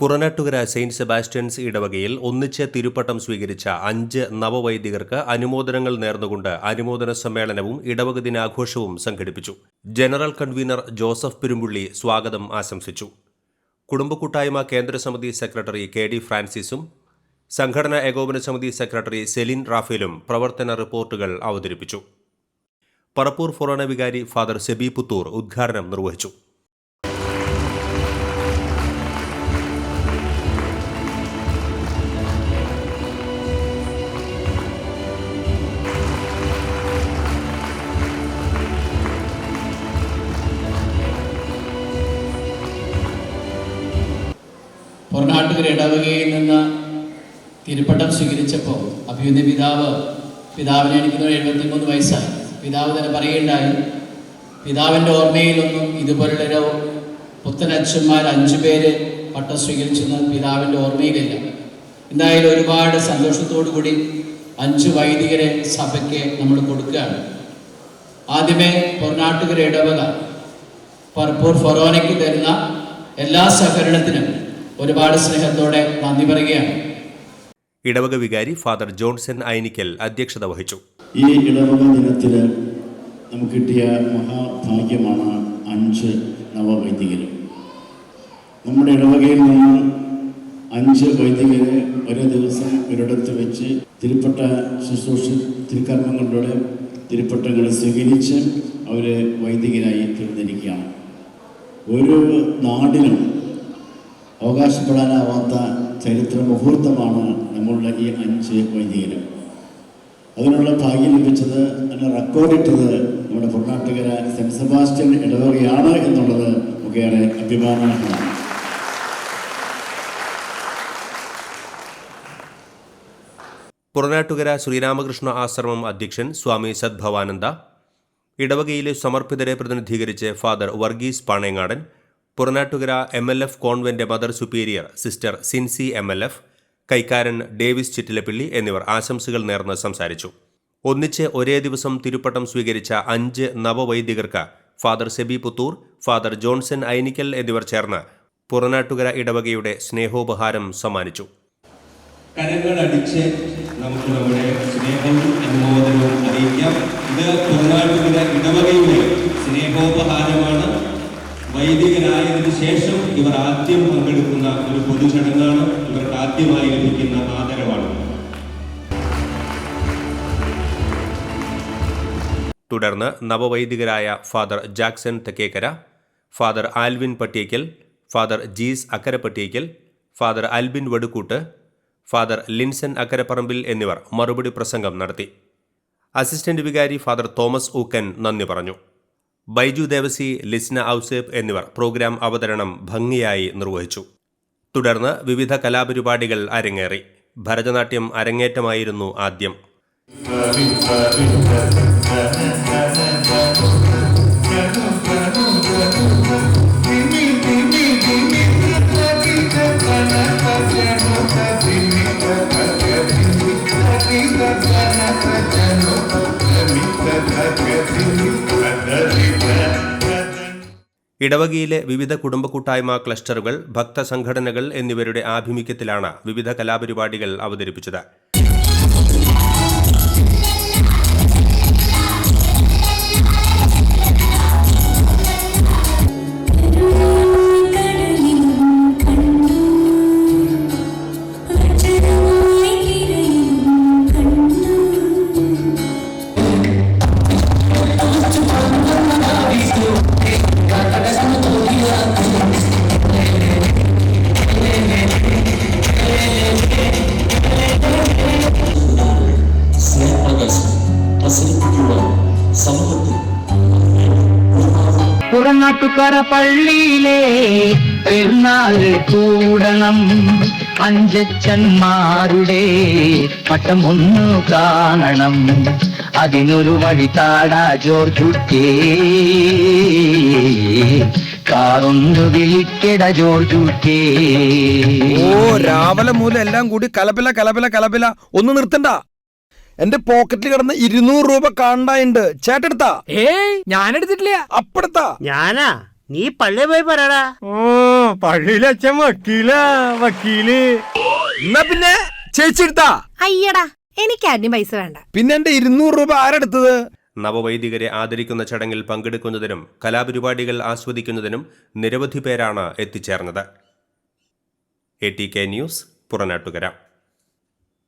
Puranattukara Saint Sebastian's ഇടവകയിൽ ഒന്നിച്ച് തിരുപ്പട്ടം സ്വീകരിച്ച അഞ്ച് നവവൈദികർക്ക് അനുമോദനങ്ങൾ നേർന്നുകൊണ്ട് അനുമോദന സമ്മേളനവും ഇടവക ദിനാഘോഷവും സംഘടിപ്പിച്ചു. ജനറൽ കൺവീനർ ജോസഫ് പെരുമ്പുള്ളി സ്വാഗതം ആശംസിച്ചു. കുടുംബക്കൂട്ടായ്മ കേന്ദ്രസമിതി സെക്രട്ടറി കെ ഡി ഫ്രാൻസിസും സംഘടനാ ഏകോപന സമിതി സെക്രട്ടറി സെലിൻ റാഫേലും പ്രവർത്തന റിപ്പോർട്ടുകൾ അവതരിപ്പിച്ചു. പറപ്പൂർ ഫൊറോണ വികാരി ഫാദർ സെബി പുത്തൂർ ഉദ്ഘാടനം നിർവഹിച്ചു. പൊറനാട്ടുകര ഇടവകയിൽ നിന്ന് തിരുപ്പട്ടം സ്വീകരിച്ചപ്പോൾ അഭിയുന്ന പിതാവ് പിതാവിനെ എനിക്ക് എഴുപത്തിമൂന്ന് വയസ്സായി. പിതാവ് തന്നെ പറയുകയുണ്ടായി പിതാവിന്റെ ഓർമ്മയിലൊന്നും ഇതുപോലുള്ളൊരു പുത്തനച്ഛന്മാർ അഞ്ചു പേര് പട്ടം സ്വീകരിച്ചെന്ന് പിതാവിന്റെ ഓർമ്മയിലില്ല എന്തായാലും ഒരുപാട് സന്തോഷത്തോടു കൂടി അഞ്ച് വൈദികരെ സഭയ്ക്ക് നമ്മൾ കൊടുക്കുകയാണ്. ആദ്യമേ പൊറനാട്ടുകര ഇടവക പർപ്പൂർ ഫൊറോനയ്ക്ക് തരുന്ന എല്ലാ സഹകരണത്തിനും ഒരുപാട് സ്നേഹത്തോടെ നന്ദി പറയുകയാണ്. ഇടവക വികാരി ഫാദർ ജോൺസൺ ഐനിക്കൽ അധ്യക്ഷത വഹിച്ചു. ഈ ഇടവക ദിനത്തിൽ നമുക്ക് കിട്ടിയ മഹാഭാഗ്യമാണ് അഞ്ച് നവവൈദികർ നമ്മുടെ ഇടവകയിൽ നിന്ന് അഞ്ച് വൈദികരെ ഒരേ ദിവസം ഒരിടത്ത് വെച്ച് തിരുപ്പട്ട ശുശ്രൂഷ തിരുക്കർമ്മങ്ങളിലൂടെ തിരുപ്പട്ടങ്ങൾ സ്വീകരിച്ച് അവർ വൈദികരായി തീർന്നിരിക്കുകയാണ്. ഓരോ നാടിനും അവകാശപ്പെടാനാവാത്ത ചരിത്ര മുഹൂർത്തമാണ് നമ്മളുടെ ഈ അഞ്ച് വൈദികരും. അതിനുള്ള ഭാഗ്യം ലഭിച്ചത് റെക്കോർഡ് റെക്കോർഡിട്ടത് നമ്മുടെ പൊന്നാട്ടുകര സെന്റ് സെബാസ്റ്റ്യൻ ഇടവകയാണ് എന്നുള്ളത് ഒക്കെയാണ് അഭിമാനമാണ്. പുറനാട്ടുകര ശ്രീരാമകൃഷ്ണ ആശ്രമം അധ്യക്ഷൻ സ്വാമി സദ്ഭവാനന്ദ ഇടവകയിലെ സമർപ്പിതരെ പ്രതിനിധീകരിച്ച് father Varghese Panengadan Puranattukara M L F convent mother superior sister Sincy M L F കൈക്കാരൻ Davis Chittilappilly എന്നിവർ ആശംസകൾ നേർന്ന് സംസാരിച്ചു. ഒന്നിച്ച് ഒരേ ദിവസം തിരുപ്പട്ടം സ്വീകരിച്ച അഞ്ച് നവവൈദികർക്ക് father Seby Puthur father Johnson Ainikkal എന്നിവർ ചേർന്ന് പുറനാട്ടുകര ഇടവകയുടെ സ്നേഹോപഹാരം സമ്മാനിച്ചു. കരങ്ങളടിച്ച് നമുക്ക് നമ്മുടെ സ്നേഹവും അനുമോദനവും അറിയിക്കാം. ഇത് പുറനാട്ടുകര ഇടവകയുടെ സ്നേഹോപഹാരമാണ് വൈദികരായതിനു ശേഷം ഇവർ ആദ്യം പങ്കെടുക്കുന്ന ഒരു പൊതുചടങ്ങാണ് ഇവർക്ക് ആദ്യമായി ലഭിക്കുന്ന ആദരവാണ്. തുടർന്ന് നവവൈദികരായ father Jackson Thekkekara father Alvin Pattiyekkal father Jees Akkarapattiyakkal father Albin Vadukkoot father Linson Akkaraparambil എന്നിവർ മറുപടി പ്രസംഗം നടത്തി. അസിസ്റ്റന്റ് വികാരി ഫാദർ തോമസ് ഊക്കൻ നന്ദി പറഞ്ഞു. ബൈജു ദേവസി ലിസ്ന ഔസേബ് എന്നിവർ പ്രോഗ്രാം അവതരണം ഭംഗിയായി നിർവഹിച്ചു. തുടർന്ന് വിവിധ കലാപരിപാടികൾ അരങ്ങേറി. ഭരതനാട്യം അരങ്ങേറ്റമായിരുന്നു ആദ്യം. ഇടവകയിലെ വിവിധ കുടുംബ കൂട്ടായ്മ ക്ലസ്റ്ററുകൾ ഭക്തസംഘടനകൾ എന്നിവരുടെ ആഭിമുഖ്യത്തിലാണ് വിവിധ കലാപരിപാടികൾ അവതരിപ്പിച്ചത്. പുറനാട്ടുകര പള്ളിയിലെ പെരുന്നാൾ കൂടണം. അഞ്ചച്ചന്മാരുടെ പട്ടം ഒന്ന് കാണണം. അതിനൊരു വഴി താടാ ജോർജുട്ടേ കാറൊന്നു വിളിക്കട ജോർജുട്ടേ ഓ രാവിലെ മൂലം എല്ലാം കൂടി കലപില കലപില കലപില. ഒന്ന് നിർത്തണ്ട. എന്റെ പോക്കറ്റിൽ കിടന്ന് ഇരുന്നൂറ് രൂപ കാണണ്ടായിണ്ട് ചേട്ടെടുത്താ ഏയ് ഞാൻ എടുത്തിട്ടില്ല അപ്പെടുത്താ? ഞാനാ? നീ പള്ളി പോയി പറയടാ. ഓ പള്ളിയിലച്ഛൻ വക്കീല വക്കീൽ. എന്നാ പിന്നെ ചേച്ചി എടുത്താ അയ്യടാ എനിക്ക് ആദ്യം പൈസ വേണ്ട. പിന്നെ എന്റെ ഇരുന്നൂറ് രൂപ ആരെടുത്തത്? നവവൈദികരെ ആദരിക്കുന്ന ചടങ്ങിൽ പങ്കെടുക്കുന്നതിനും കലാപരിപാടികൾ ആസ്വദിക്കുന്നതിനും നിരവധി പേരാണ് എത്തിച്ചേർന്നത്. A T K news Puranattukara.